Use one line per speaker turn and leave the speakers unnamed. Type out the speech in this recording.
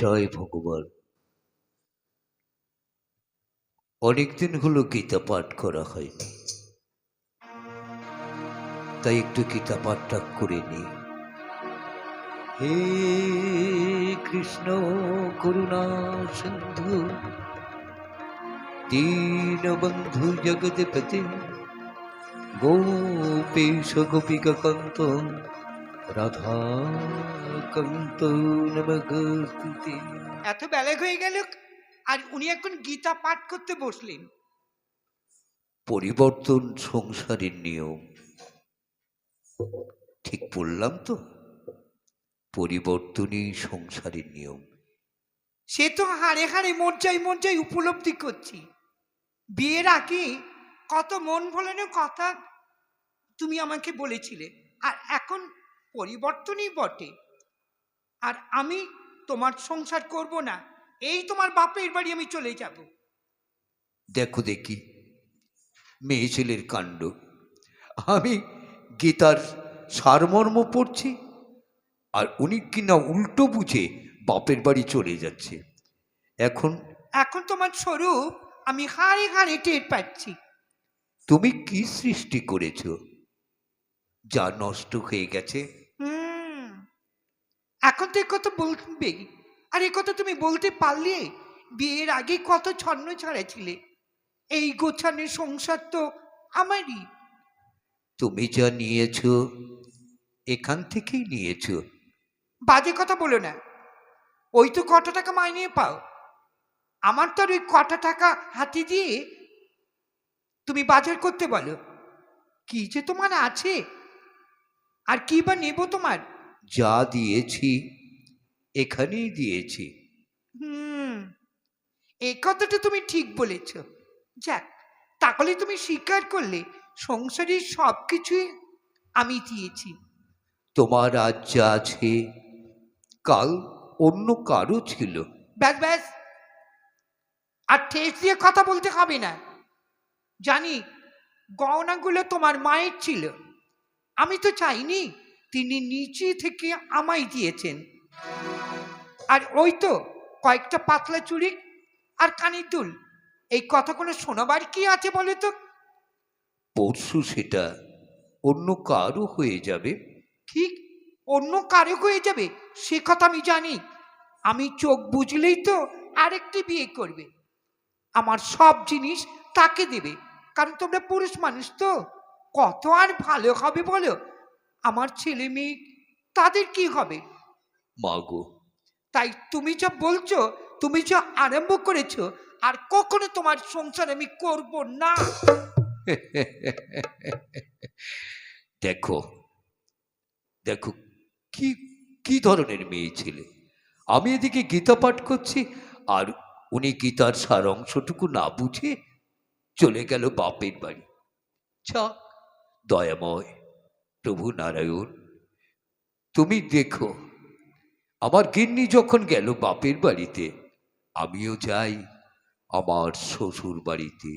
জয় ভগবান। অনেকদিন হলো গীতা পাঠ করা হয়নি। তাই একটু গীতা পাঠটা করে নি। হে কৃষ্ণ করুণা সিন্ধু দীনবন্ধু জগৎপতি, গোপেশ গোপিকা কান্ত রাধা কান্ত
এত বেলা হয়ে গেল আর উনি এখন গীতা পাঠ করতে বসলেন।
পরিবর্তন সংসারের নিয়ম। ঠিক বললাম তো? পরিবর্তনই সংসারের নিয়ম।
সে তো হাড়ে হাড়ে মজ্জায় মজ্জায় উপলব্ধি করছি। বিয়ের আগে কত মন ভোলানো কথা তুমি আমাকে বলেছিলে আর এখন পরিবর্তনই বটে। আর আমি তোমার সংসার করব না এই তোমার বাপের বাড়ি আমি চলে যাব।
দেখো দেখি মেয়ে ছেলের কাণ্ড। আমি গীতার সারমর্ম পড়ছি আর উনি কিনা উল্টো বুঝে বাপের বাড়ি চলে যাচ্ছে। এখন
এখন তোমার স্বরূপ আমি হাড়ে হাড়ে টের পাচ্ছি।
তুমি কি সৃষ্টি করেছ? যা নষ্ট হয়ে গেছে
এখন তো কথা বলবেই আর এ কথা তুমি বলতে পারলে বিয়ের আগে কত ছন্ন ছাড়াছিলে এই গোছানোর সংসার তো আমারই।
তুমি যা নিয়েছ এখান থেকেই নিয়েছ।
বাজে কথা বলো না। ওই তো কটা টাকা মাইনে পাও। আমার তো আর ওই কটা টাকা হাতে দিয়ে তুমি বাজার করতে বলো। কি যে তোমার আছে? আর কি বা নেব তোমার?
যা দিয়েছি এখানেই দিয়েছি।
হুম এই কথাটা তুমি ঠিক বলেছ। যাক তাহলে তুমি স্বীকার করলে সংসারের সব কিছুই আমি দিয়েছি।
তোমার আজ যা আছে কাল অন্য কারও ছিল।
ব্যাস ব্যাস। আর ঠেস দিয়ে কথা বলতে হবে না। জানি গহনাগুলো তোমার মায়ের ছিল। আমি তো চাইনি তিনি নিচে থেকে আমায় দিয়েছেন। আর ওই তো কয়েকটা পাতলা চুড়ি আর কানের দুল। এই কথাগুলো শোনাবার কি আছে বলে তো?
পরশু সেটা অন্য কারও হয়ে যাবে।
ঠিক অন্য কারও হয়ে যাবে সে কথা আমি জানি। আমি চোখ বুঝলেই তো আরেকটি বিয়ে করবে। আমার সব জিনিস তাকে দেবে কারণ তোমরা পুরুষ মানুষ তো। কত আর ভালো হবে বলো? আমার ছেলে মেয়ে তাদের কি হবে?
মাগো
তাই তুমি যা বলছো তুমি যা আরম্ভ করেছ আর কখনো তোমার সংসার আমি করব না।
দেখো দেখো কি কি ধরনের মেয়ে ছেলে? আমি এদিকে গীতা পাঠ করছি আর উনি গীতার সার অংশটুকু না বুঝে চলে গেল বাপের বাড়ি। যাক দয়াময়। প্রভু নারায়ণ, তুমি দেখো, আমার গিন্নি যখন গেল বাপের বাড়িতে, আমিও যাই আমার শ্বশুর বাড়িতে